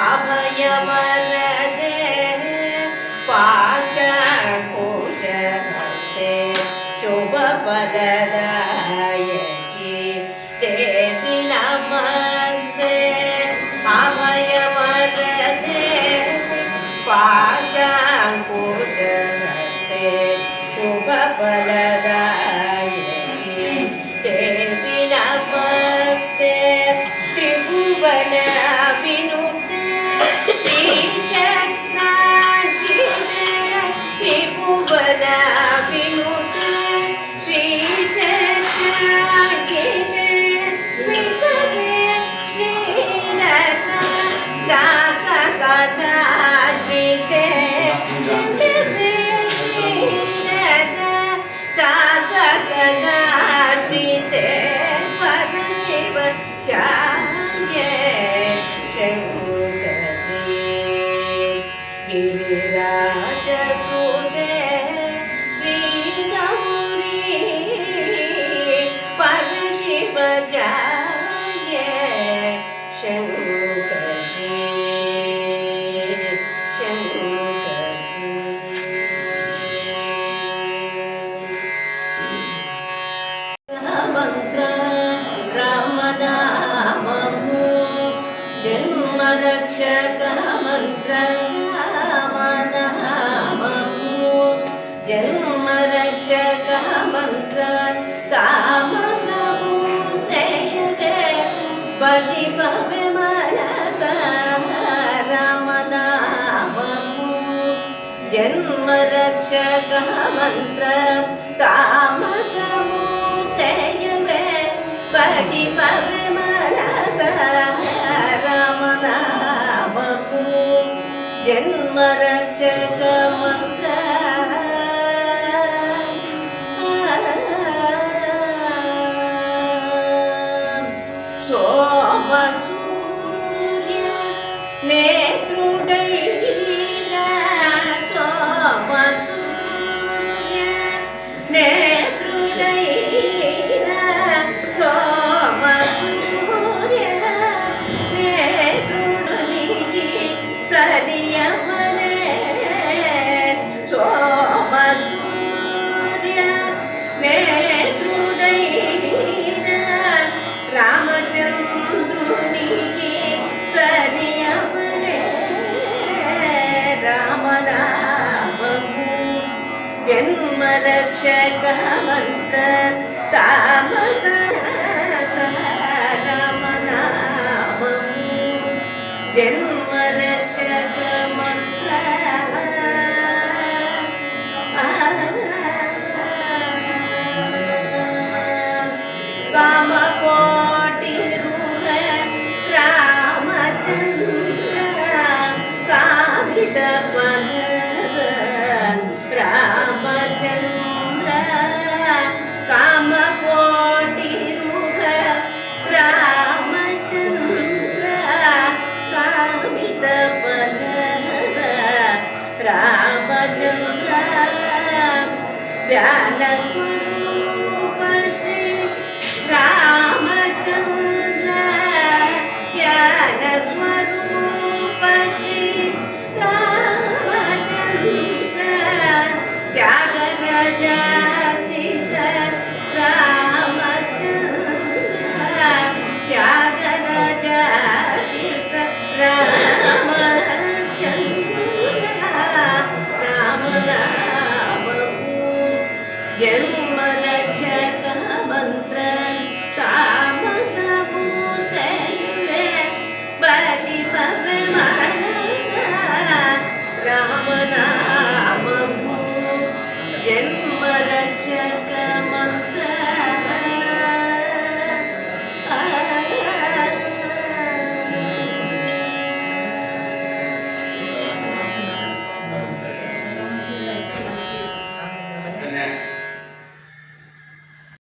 அபயமரதே जन्मरक्षकः मन्त्र तामसमूषय मे परि मनसः ஜென்மரட்சகமன் षकमन्त्र ರಾಮಚಂದ್ರ ಧ್ಯಾನ